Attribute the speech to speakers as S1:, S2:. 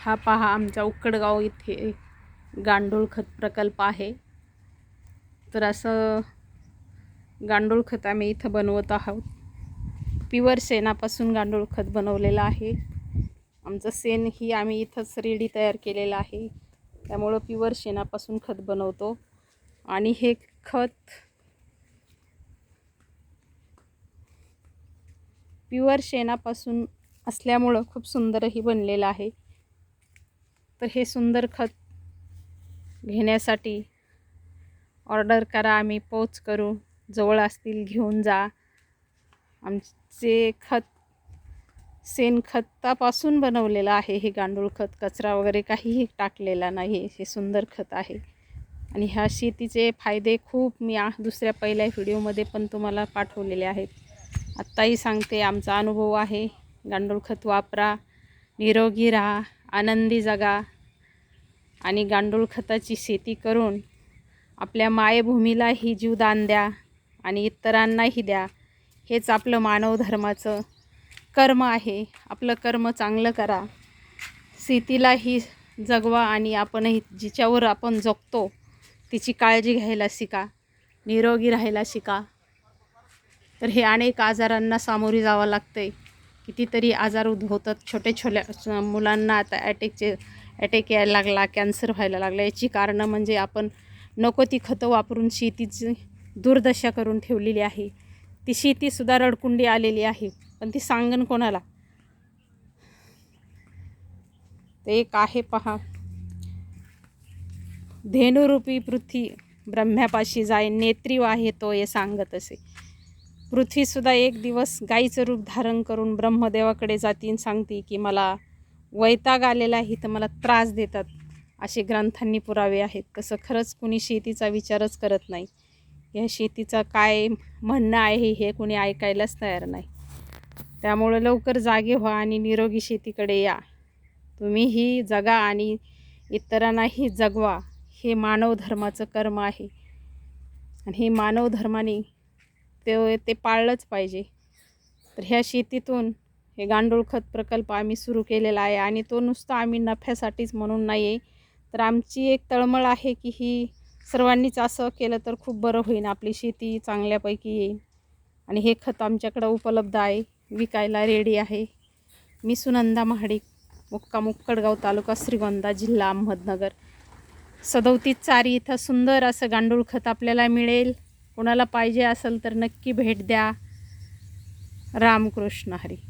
S1: हा पहा आमच्या उक्कडगाव इथे गांडूळ खत प्रकल्प आहे. तर असं गांडूळ खत आम्ही इथं बनवत आहोत. प्युअर शेणापासून गांडूळ खत बनवलेलं आहे. आमचं सेन ही आम्ही इथंच रेडी तयार केलेलं आहे. त्यामुळं प्युअर शेणापासून खत बनवतो. आणि हे खत प्युअर शेणापासून असल्यामुळं खूप सुंदरही बनलेलं आहे. तर हे सुंदर खत घेण्यासाठी ऑर्डर करा आम्ही पोच करू जवळ असतील घेऊन जा. आमचे खत शेणखतापासून बनवलेलं आहे हे गांडूळ खत कचरा वगैरे काहीही टाकलेला नाही हे सुंदर खत आहे. आणि ह्या शेतीचे फायदे खूप मी आ दुसऱ्या पहिल्या व्हिडिओमध्ये पण तुम्हाला पाठवलेले आहेत. आत्ताही सांगते आमचा अनुभव आहे गांडूळ खत वापरा निरोगी राहा आनंदी जगा. आणि गांडूळ खताची शेती करून आपल्या मायभूमीलाही जीवदान द्या आणि इतरांनाही द्या. हेच आपलं मानव धर्माचं कर्म आहे. आपलं कर्म चांगलं करा. शेतीलाही जगवा आणि आपणही जिच्यावर आपण जगतो तिची काळजी घ्यायला शिका. निरोगी राहायला शिका. तर हे अनेक आजारांना सामोरी जावं लागते कितीतरी आजार उद्भवतात. छोटे छोट्या मुलांना आता ॲटॅकचे अटॅक यायला लागला कॅन्सर व्हायला लागला. याची कारणं म्हणजे आपण नको ती खतं वापरून शेतीची दुर्दशा करून ठेवलेली आहे. ती शेतीसुद्धा रडकुंडी आलेली आहे. पण ती सांगन कोणाला? ते एक आहे पहा. धेनुरूपी पृथ्वी ब्रह्म्यापाशी जाय नेत्री आहे तो हे सांगत असे. पृथ्वीसुद्धा एक दिवस गाईचं रूप धारण करून ब्रह्मदेवाकडे जातीन सांगते की मला वैताग आलेला आहे तर मला त्रास देतात असे ग्रंथांनी पुरावे आहेत. तसं खरंच कुणी शेतीचा विचारच करत नाही. या शेतीचा काय म्हणणं आहे हे कुणी ऐकायलाच तयार नाही. त्यामुळं लवकर जागे व्हा आणि निरोगी शेतीकडे या. तुम्हीही जगा आणि इतरांनाही जगवा. हे मानव धर्माचं कर्म आहे. आणि हे मानव धर्माने ते ते पाळलंच पाहिजे. तर ह्या शेतीतून हे गांडूळ खत प्रकल्प आम्ही सुरू केलेला आहे आणि तो नुसता आम्ही नफ्यासाठीच म्हणून नाही आहे तर आमची एक तळमळ आहे की ही सर्वांनीच असं केलं तर खूप बरं होईल. आपली शेती चांगल्यापैकी येईल. आणि हे खत आमच्याकडं उपलब्ध आहे. विकायला रेडी आहे. मी सुनंदा महाडिक मुक्का मुक्कडगाव तालुका श्रीगोंदा जिल्हा अहमदनगर. सदौतीस चारी इथं सुंदर असं गांडूळ खत आपल्याला मिळेल. कोणाला पाहिजे असेल तर नक्की भेट द्या. रामकृष्ण हरी.